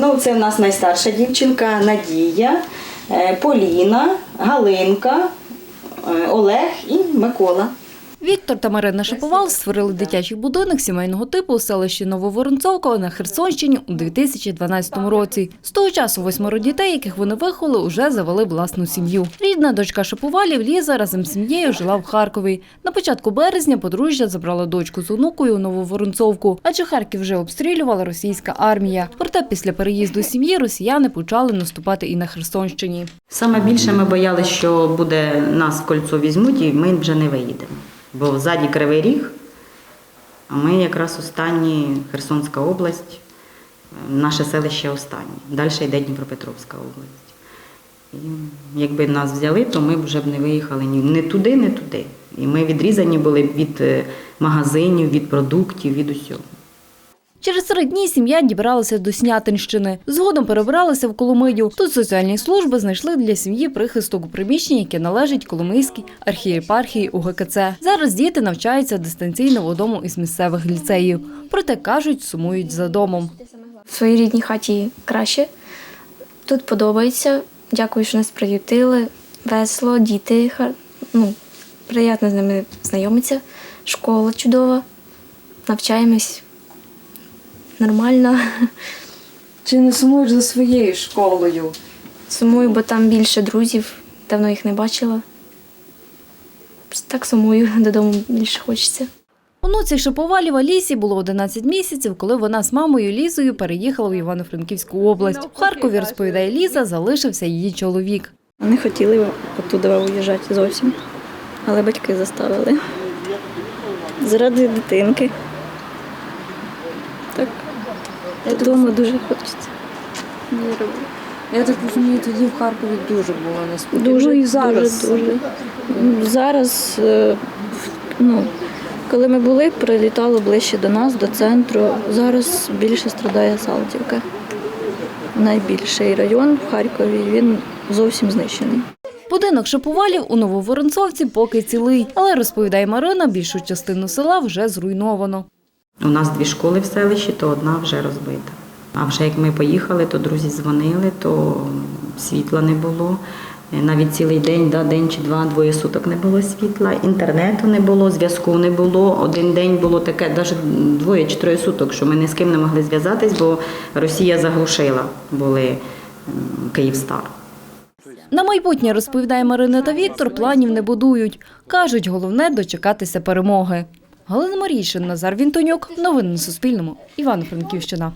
Ну, це в нас найстарша дівчинка Надія, е, Поліна, Галинка, е, Олег і Микола. Віктор та Марина Шаповал створили дитячий будинок сімейного типу у селищі Нововоронцовка на Херсонщині у 2012 році. З того часу восьмеро дітей, яких вони виховали, уже завели власну сім'ю. Рідна дочка Шаповалів Ліза разом з сім'єю жила в Харкові. На початку березня подружжя забрала дочку з онукою у Нововоронцовку, адже Харків вже обстрілювала російська армія. Проте після переїзду сім'ї росіяни почали наступати і на Херсонщині. Саме більше ми боялися, що буде нас кольцо візьмуть і ми вже не виїдемо. Бо ззаді Кривий Ріг, а ми якраз останні Херсонська область, е, наше селище останнє. Далі йде Дніпропетровська область. І якби нас взяли, то ми вже б не виїхали ні не туди, не туди. І ми відрізані були від е, магазинів, від продуктів, від усього. Через три дні сім'я дібралася до Снятинщини. Згодом перебралася в Коломию. Тут соціальні служби знайшли для сім'ї прихисток у приміщенні, яке належить Коломийській архієпархії УГКЦ. Зараз діти навчаються дистанційно в одному із місцевих ліцеїв. Проте кажуть, сумують за домом. В своїй рідній хаті краще. Тут подобається. Дякую, що нас приютили. Весело, діти, ну, приємно з ними знайомитися. Школа чудова. Навчаємось нормально. Чи не сумуєш за своєю школою? Сумую, бо там більше друзів, давно їх не бачила. Так сумую, додому більше хочеться. Онуці Шиповалів Алісі було 11 місяців, коли вона з мамою Лізою переїхала в Івано-Франківську область. В Харкові, розповідає Ліза, залишився її чоловік. Вони хотіли оттуда виїжджати зовсім, але батьки заставили. Заради дитинки. Так. Додому дуже хочеться. Не роблю. Я так розумію, тоді в Харкові дуже було неспокійно. Дуже, Ну і зараз. дуже, дуже. Зараз, е, ну, коли ми були, прилітало ближче до нас, до центру. Зараз більше страдає Салтівка. Найбільший район в Харкові, він зовсім знищений. Будинок Шиповалів у Нововоронцовці поки цілий, але розповідає Марина, більшу частину села вже зруйновано. У нас дві школи в селищі, то одна вже розбита. А вже як ми поїхали, то друзі дзвонили, то світла не було. Е, Навіть цілий день, да, день чи два, двоє суток не було світла, інтернету не було, зв'язку не було. Один день було таке, навіть двоє чи троє суток, що ми ні з ким не могли зв'язатись, бо Росія заглушила були Київстар. На майбутнє, розповідає Марина та Віктор, планів не будують. Кажуть, головне дочекатися перемоги. Галина Марійшин, Назар Вінтонюк. Новини на Суспільному. Івано-Франківщина.